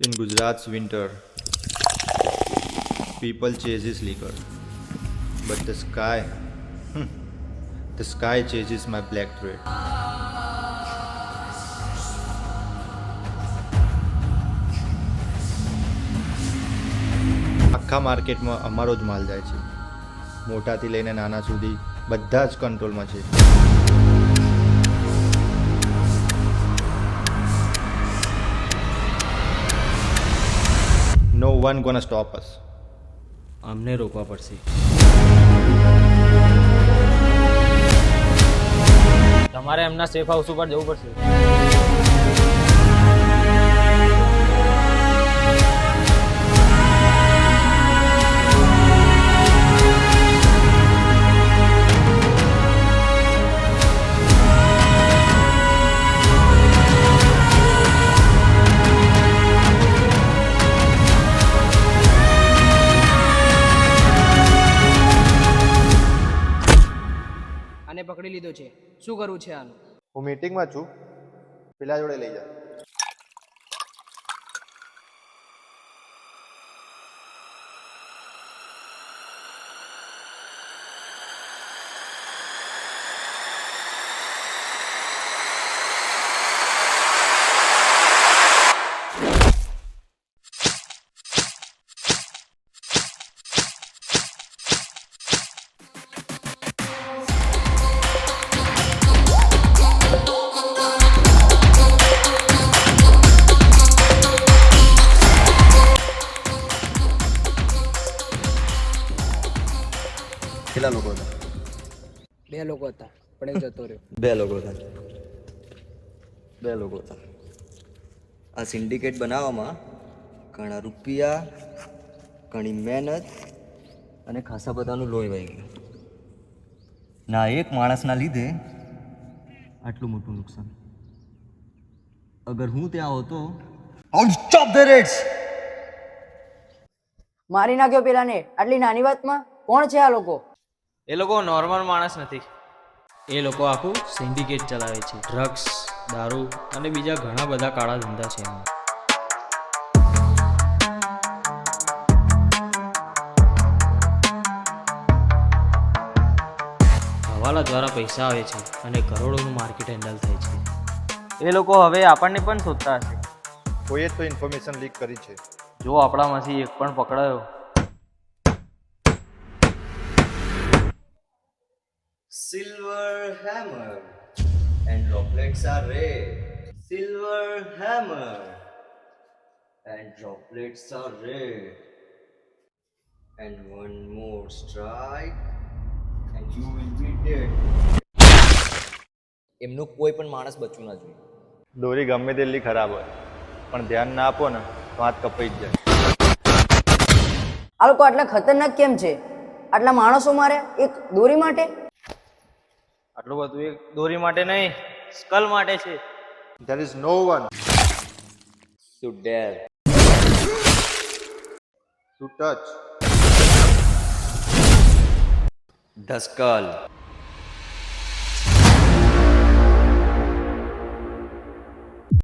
In Gujarat's winter, people chases liquor, but the sky, hmm, the sky chases my black thread. આખા માર્કેટમાં અમારો જ માલ જાય છે મોટાથી લઈને નાના સુધી બધા જ કંટ્રોલમાં છે વન ગોના સ્ટોપ અસ અમને રોકવા પડશે. તમારે એમના સેફ હાઉસ ઉપર જવું પડશે. લીધો છે. શું કરવું છે આનું? હું મીટિંગમાં છું. પેલા જોડે લઈ જા. કેટલા લોકો હતા? બે લોકો હતા પણ એ જતો રહ્યો. બે લોકો હતા. બે લોકો હતા. આ સિન્ડિકેટ બનાવવામાં ઘણા રૂપિયા ઘણી મહેનત અને ખાસા બધાનું લોહી વહી ગયું. ના એક માણસના લીધે આટલું મોટું નુકસાન. અગર હું ત્યાં હોતો આઉટ સ્ટોપ ધ રેટ્સ મારી નાખ્યો પેલાને. આટલી નાની વાતમાં કોણ છે આ લોકો? એ લોકો નોર્મલ માણસ નથી. એ લોકો આખું સિન્ડિકેટ ચલાવે છે. ડ્રગ્સ દારૂ અને બીજા ઘણા બધા કાળા ધંધા છે એમાં. હવાલા દ્વારા પૈસા આવે છે અને કરોડોનું માર્કેટ હેન્ડલ થાય છે. એ લોકો હવે આપણને પણ શોધતા હશે. કોઈએ તો ઇન્ફોર્મેશન લીક કરી છે. જો આપણામાંથી એક પણ પકડાયો Silver hammer and droplets are red. Silver hammer and droplets are red. And one more strike and you will be dead. એમનું કોઈ પણ માણસ બચવું ના જોઈએ દોરી ગમે તેટલી ખરાબ હોય પણ ધ્યાન ના આપો ને તો હાથ કપાઈ જ જાય આ લોકો આટલા ખતરનાક કેમ છે આટલા માણસો મારે એક દોરી માટે આટલું બધું એક દોરી માટે નહીં સ્કલ માટે છે. There is no one to dare to touch the skull